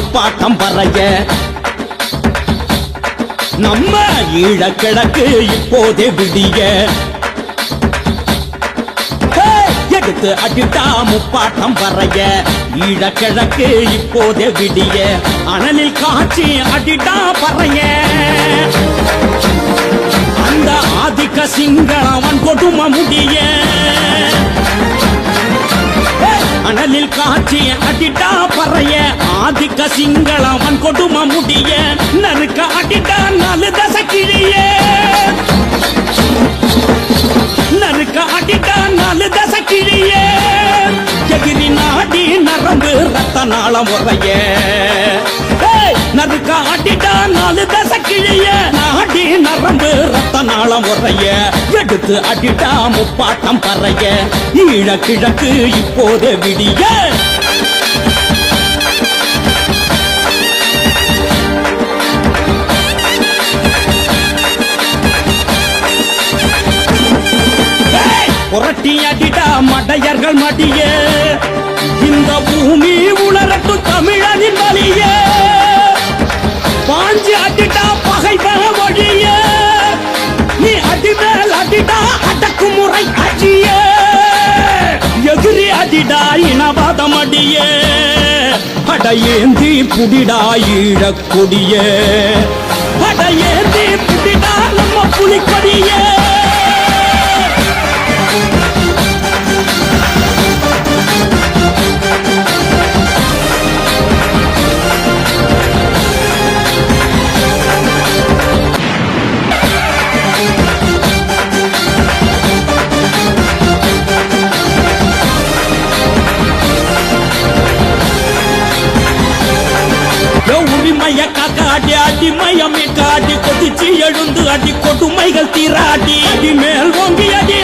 முப்பாட்டம் வரைய நம்ம ஈழக்கிழக்கு இப்போதே விடிய. எடுத்து அடித்தா முப்பாட்டம் வரைய ஈழக்கிழக்கு இப்போதே விடிய. அனலில் காட்சி அடிட்டா பறைய. அந்த ஆதிக்க சிங்களவன் கொடும முடிய. காட்சிய கட்டிட்டா அடிட்டா பறைய. ஆதிக்க சிங்களவன் கொடும முடிய. நறுக்க அடிட்டா நாலு தச கிழியே. நறுக்க அடிட்டா நாலு தச கிழியே. எதிரி நாடி நரம்பு ரத்த நாள முறைய நறுக்க அடிட்டா நாலு தச கிழிய. நாடி நரம்பு ரத்த நாள முறைய. எடுத்து அடிட்டா முப்பாட்டம் பறைய. ஈழ கிழக்கு இப்போது விடிய. புரட்டி அடிடா மடையர்கள் மடியே. இந்த பூமி உணரட்டும் தமிழனின் வலிய பாஞ்சு அடிடா பகைவன வழிய நீ அடிமேல் அடிடா அடக்குமுறை அடிய. எதிரி அடிடா இனவாதம் அடியே. அடையேந்தி புடிடா ஈழக்கொடியே. அடையேந்தி புடிடா நம்ம புலிக்கொடியே. அடிமயமே காட்டி கொதிச்சு எழுந்து அடி கொடுமைகள் தீராடி அடி மேல் ஓங்கி அடி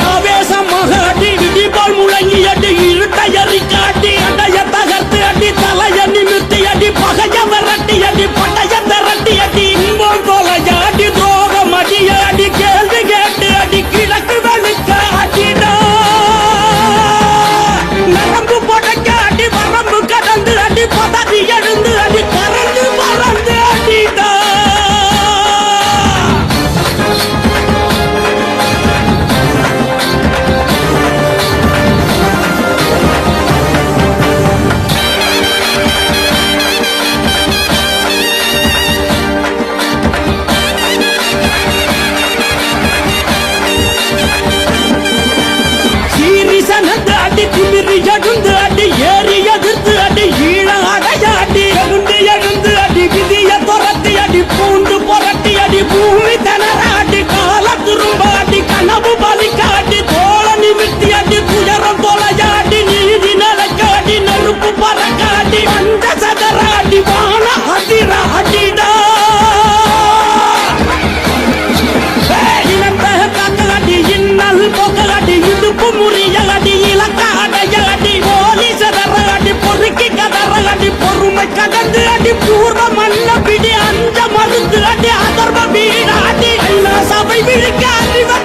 பொறுமை அடி பூர்வ மல்ல பிடி அந்த மருந்து அடி அதர்வ வீடாடி ஐநா சபை விழிக்க அறிவத்தி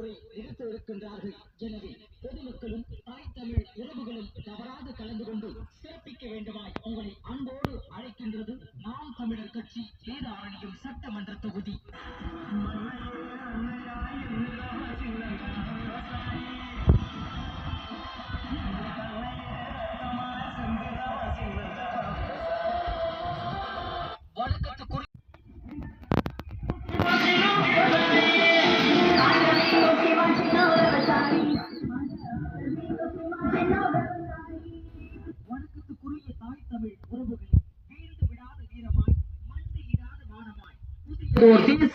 போரை எதிர்த்து நிறுத்த இருக்கின்றார்கள். எனவே பொதுமக்களும் தாய் தமிழ் உறவுகளும் தவறாது கலந்து கொண்டு சிறப்பிக்க வேண்டுமாய் உங்களை அன்போடு அழைக்கின்றது நாம் தமிழர் கட்சி வேதாரண்யம் சட்டமன்ற தொகுதி. வணக்கத்துக்குரிய for these